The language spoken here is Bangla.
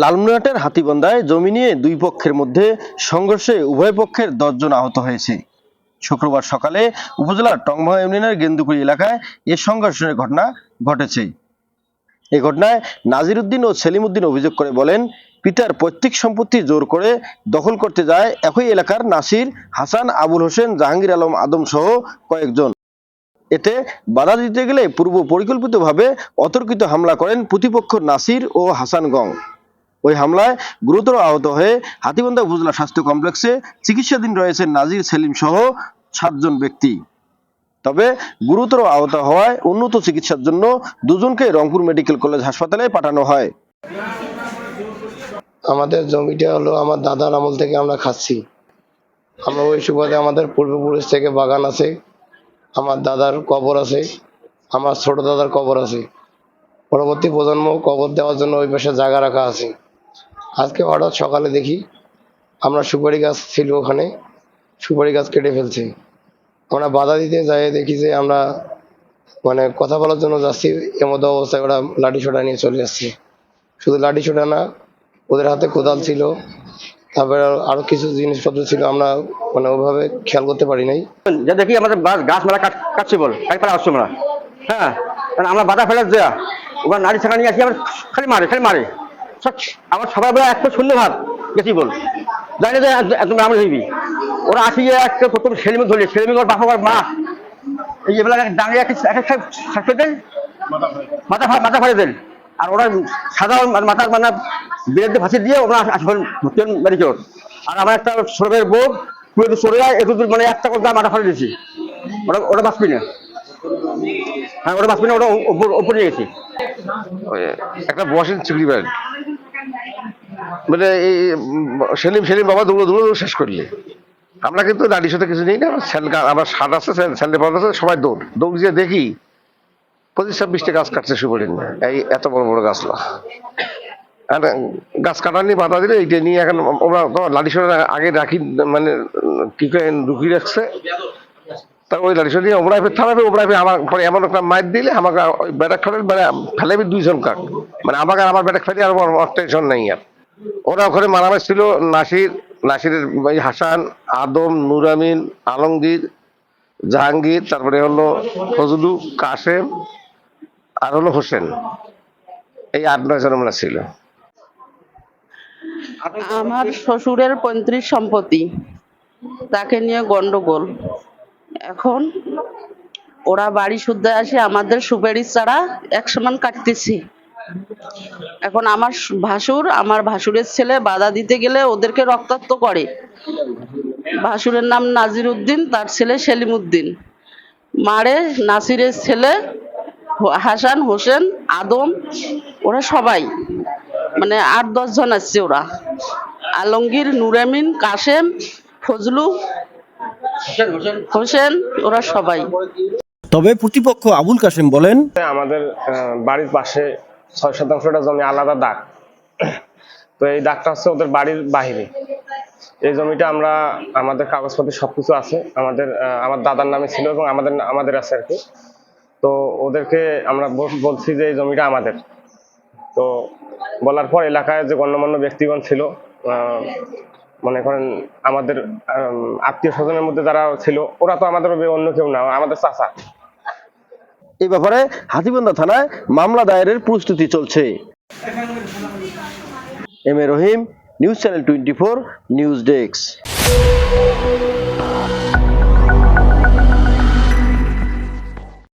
লালমনিরহাটের হাতিবন্ধায় জমি নিয়ে দুই পক্ষের মধ্যে সংঘর্ষে উভয় পক্ষের দশজন আহত হয়েছে। শুক্রবার সকালে উপজেলার টংভাঙা ইউনিয়নের গেন্দুকুড়ি এলাকায় এ সংঘর্ষের ঘটনা ঘটেছে। এ ঘটনায় নাজির উদ্দিন ও সেলিম উদ্দিন অভিযোগ করে বলেন, পিতার পৈতৃক সম্পত্তি জোর করে দখল করতে যায় একই এলাকার নাসির, হাসান, আবুল হোসেন, জাহাঙ্গীর আলম আদম সহ কয়েকজন। এতে বাধা দিতে গেলে পূর্ব পরিকল্পিতভাবে অতর্কিত হামলা করেন প্রতিপক্ষ নাসির ও হাসান গং। ওই হামলায় গুরুতর আহত হয়ে হাতিবন্ধা উপজেলা স্বাস্থ্য কমপ্লেক্সে চিকিৎসাধীন রয়েছেন নাজির সেলিম সহ সাতজন ব্যক্তি। তবে গুরুতর আহত হওয়ায় উন্নত চিকিৎসার জন্য দুজনকে রংপুর মেডিকেল কলেজ হাসপাতালে পাঠানো হয়। আমাদের জমিটা হলো আমার দাদার আমল থেকে আমরা খাচ্ছি। আমরা ওই সুবাদে আমাদের পূর্বপুরুষ থেকে বাগান আছে। আমার দাদার কবর আছে, আমার ছোট দাদার কবর আছে। পরবর্তী প্রজন্ম কবর দেওয়ার জন্য ওই পাশে জায়গা রাখা আছে। আজকে হঠাৎ সকালে দেখি আমরা সুপারি গাছ ছিল ওখানে, সুপারি গাছ কেটে ফেলছে। আমরা বাধা দিতে যাই, দেখি যে আমরা মানে কথা বলার জন্য যাচ্ছি, এর মধ্যে অবস্থায় ওরা লাঠি ছোটা নিয়ে চলে যাচ্ছে। শুধু লাঠি ছোটা না, ওদের হাতে কোদাল ছিল তারপরে আরও কিছু জিনিসপত্র ছিল, আমরা মানে ওভাবে খেয়াল করতে পারি নাই। যে দেখি আমাদের গাছ মেলা কাট কাটছি বল পালা আসছো আমরা হ্যাঁ আমরা বাধা ফেলে দেয়া ওবার নারী ছাড়া নিয়ে আসি আবার খালি মারে খালি মারে। আমার বেলা একটা শূন্য ভাব গেছি বল। জানি যে একদম আমরা হইবি। ওরা আসিয়ে একটা প্রথম ছেলেমি ধরলে ছেলেমি ওর বাপা ওর মা। এই এবেলা দাঁড়িয়ে এক এক থাকতে দেন মাথা মাথা ফাড়ে দেন আর ওরা সাধারণ মাথা মানে বিরুদ্ধে ফাঁসি দিয়ে ওরা আসবেন মেডিকেল আর আমার একটা সরবের বউ, পুরো চলে যায় একটু দূর মানে একটা করে মাথা ফাড়ে দিয়েছি। ওটা ওটা বাঁচবি না। হ্যাঁ ওটা বাঁচবি না ওটা উপর উপরে গেছি। একটা বসেন চিংড়ি ব্যাগ মানে এই, সেলিম সেলিম বাবা দৌড়ো দৌড়ো শেষ করলে। আমরা কিন্তু দাঁড়িয়ে সাথে কিছু নেই না, আমার স্যান্ড আমার শার্ট আছে, স্যান্ডে পাওয়া আছে, সবাই দৌড়। দৌড় দিয়ে দেখি পঁচিশ ছাব্বিশটা গাছ কাটছে সুপারি নিয়ে এই এত বড় বড় গাছলা গাছ কাটা নিয়ে বাধা দিলে এইটা নিয়ে এখন ওরা লাঠি সরে আগে রাখি মানে কি করে রুকি রাখছে। তা ওই লাঠি সরে দিয়ে ওমরাই ফের থামাবে ওমরাই ফের আমার পরে এমন একটা মাইর দিলে আমাকে ওই ব্যাটাক ফেলে মানে ফেলেবি দুইজন কাক। মানে আমাকে আর আমার ব্যাটাক ফেলে আর আমার টেনশন নেই আর। ওরা ওখানে মারামারি ছিল, নাসির, নাসিরের ওই হাসান, আদম নুরামিন আলমগীর, জাহাঙ্গীর, তারপরে হলো ফজলু, কাশেম, আর হলো হোসেন। এই আট, নয় জন আমরা ছিল। আমার শ্বশুরের পঁয়ত্রিশ সম্পত্তি। তাকে নিয়ে গন্ডগোল। এখন ওরা বাড়ি শুদ্ধে আসে আমাদের সুপারি ছাড়া এক সমান কাটতেছি। এখন আমার ভাসুর আমার ভাসুরের ছেলে বাধা দিতে গেলে ওদেরকে রক্তাক্ত করে। ভাসুরের নাম নাজির উদ্দিন তার ছেলে সেলিম উদ্দিন মারে নাসিরের ছেলে হাসান হোসেন আদম ওরা সবাই। মানে আট দশ জন আসছে ওরা। আলমগীর নুরামিন কাশেম ফজলু হোসেন ওরা সবাই। তবে প্রতিপক্ষ আবুল কাশেম বলেন আমাদের বাড়ির পাশে ছয় শতাংশটা জমি আলাদা দাগ। তো এই দাগটা হচ্ছে ওদের বাড়ির বাহিরে। এই জমিটা আমরা আমাদের কাগজপত্র সবকিছু আছে। আমাদের আমার দাদার নামে ছিল এবং আমাদের আমাদের আছে আর কি। তো ওদেরকে আমরা বলছি যে এই জমিটা আমাদের। তো বলার পর এলাকায় যে গণ্যমান্য ব্যক্তিগণ ছিল মনে করেন আমাদের আত্মীয় স্বজনের মধ্যে যারা ছিল, ওরা তো আমাদের অন্য কেউ না, আমাদের চাচা। এই ব্যাপারে হাতিবন্ধা থানায় মামলা দায়েরের প্রস্তুতি চলছে। M A Rahim, news channel twenty four, news desk.